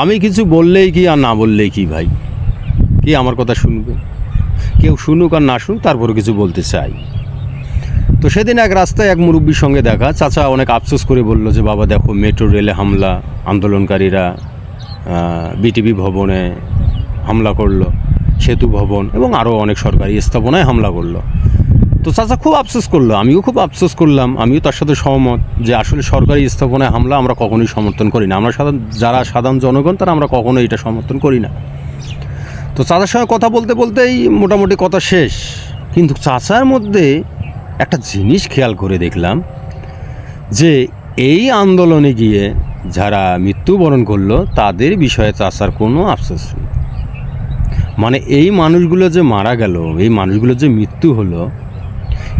আমি কিছু বললেই কি আর না বললেই কি ভাই? কি আমার কথা শুনবে? কেউ শুনুক আর না শুনুক তারপরে কিছু বলতে চাই। তো সেদিন এক রাস্তায় এক মুরব্বীর সঙ্গে দেখা, চাচা অনেক আফসোস করে বলল যে, বাবা, দেখো, মেট্রো, রেলে হামলা, আন্দোলনকারীরা বিটিভি ভবনে হামলা করল, সেতু ভবন এবং আরও অনেক সরকারি স্থাপনায় হামলা করল। তো চাচা খুব আফসোস করল, আমিও খুব আফসোস করলাম, আমিও তার সাথে সহমত যে আসলে সরকারি স্থাপনায় হামলা আমরা কখনোই সমর্থন করি না। আমরা সাধারণ, যারা সাধারণ জনগণ, তারা আমরা কখনোই এটা সমর্থন করি না। তো চাচার সঙ্গে কথা বলতে বলতেই মোটামুটি কথা শেষ। কিন্তু চাচার মধ্যে একটা জিনিস খেয়াল করে দেখলাম যে এই আন্দোলনে গিয়ে যারা মৃত্যুবরণ করল, তাদের বিষয়ে চাচার কোনো আফসোস নেই। মানে এই মানুষগুলো যে মারা গেল, এই মানুষগুলোর যে মৃত্যু হলো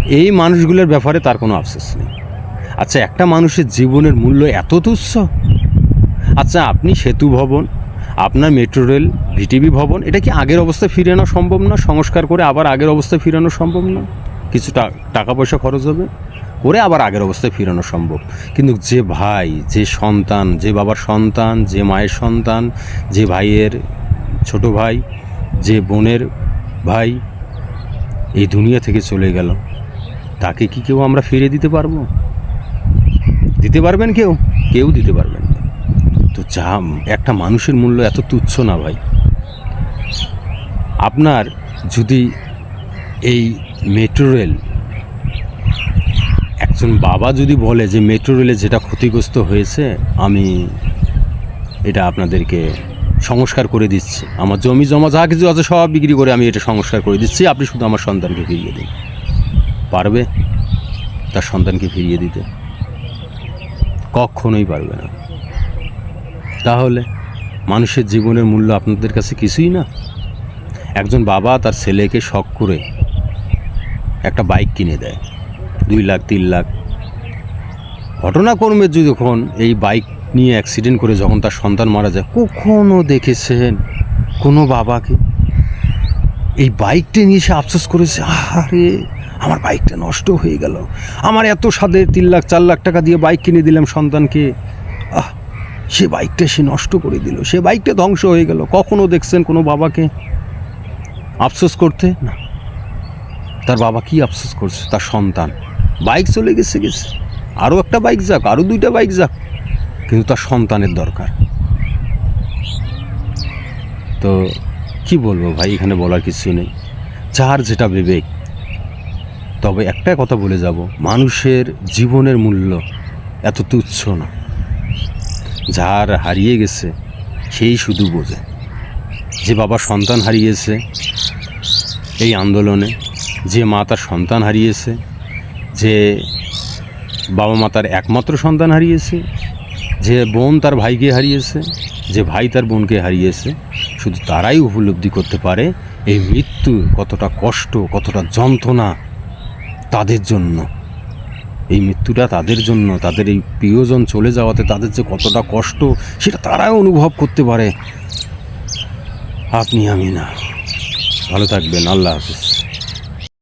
এই মানুষগুলোর ব্যাপারে তার কোনো আফসোস নেই। আচ্ছা একটা মানুষের জীবনের মূল্য এত তুচ্ছ? আচ্ছা আপনি সেতু ভবন, আপনার মেট্রো রেল, ভিটিভি ভবন, এটা কি আগের অবস্থায় ফিরানো সম্ভব না? সংস্কার করে আবার আগের অবস্থায় ফিরানো সম্ভব না? কিছু টা- টাকা পয়সা খরচ হবে? করে আবার আগের অবস্থায় ফিরানো সম্ভব। কিন্তু যে ভাই, যে সন্তান, যে বাবার সন্তান, যে মায়ের সন্তান, যে ভাইয়ের ছোট ভাই, যে বোনের ভাই, এই দুনিয়া থেকে চলে গেল। তাকে কি কেউ আমরা ফিরে দিতে পারব? দিতে পারবেন কেউ? কেউ দিতে পারবেন তো যা একটা মানুষের মূল্য এত তুচ্ছ না ভাই। আপনার যদি এই মেট্রো রেল, একজন বাবা যদি বলে যে মেট্রো রেলে যেটা ক্ষতিগ্রস্ত হয়েছে, আমি এটা আপনাদেরকে সংস্কার করে দিচ্ছি। আমার জমি জমা, যা কিছু আছে সব বিক্রি করে আমি এটা সংস্কার করে দিচ্ছি। আপনি শুধু আমার সন্তানকে ফিরিয়ে দিন। পারবে তার সন্তানকে ফিরিয়ে দিতে? কখনোই পারবে না। তাহলে মানুষের জীবনের মূল্য আপনাদের কাছে কিছুই না? একজন বাবা তার ছেলেকে শখ করে একটা বাইক কিনে দেয়, দুই লাখ, তিন লাখ। ঘটনাক্রমে যখন এই বাইক নিয়ে অ্যাক্সিডেন্ট করে যখন তার সন্তান মারা যায়, কখনো দেখেছেন কোনো বাবাকে? এই বাইকটা নিয়ে সে আফসোস করেছে আরে আমার বাইকটা নষ্ট হয়ে গেল। আমার এত সাদে তিন লাখ, চার লাখ টাকা দিয়ে বাইক কিনে দিলাম সন্তানকে। আহ, সে বাইকটা সে নষ্ট করে দিল। সে বাইকটা ধ্বংস হয়ে গেল। কখনো দেখছেন কোনো বাবাকে আফসোস করতে? না। তার বাবা কি আফসোস করছে? তার সন্তান। বাইক চলে গেছে গেছে। আরও একটা বাইক যাক আরও দুইটা বাইক যাক। কিন্তু তার সন্তানের দরকার। তো কি বলব ভাই, এখানে বলার কিছু নেই। যার যেটা বিবেক তবে একটা কথা বলে যাব, মানুষের জীবনের মূল্য এত তুচ্ছ না। যার হারিয়ে গেছে, সেই শুধু বোঝে। যে বাবা সন্তান হারিয়েছে এই আন্দোলনে, যে মা তার সন্তান হারিয়েছে, যে বাবা মা তার একমাত্র সন্তান হারিয়েছে, যে বোন তার ভাইকে হারিয়েছে, যে ভাই তার বোনকে হারিয়েছে, শুধু তারাই উপলব্ধি করতে পারে এই মৃত্যু কতটা কষ্ট, কতটা যন্ত্রণা তাদের জন্য। এই মৃত্যুটা তাদের জন্য, তাদের এই প্রিয়জন চলে যাওয়াতে তাদের যে কতটা কষ্ট, সেটা তারাই অনুভব করতে পারে। আপনি আমি না ভালো থাকবেন, আল্লাহ হাফিজ।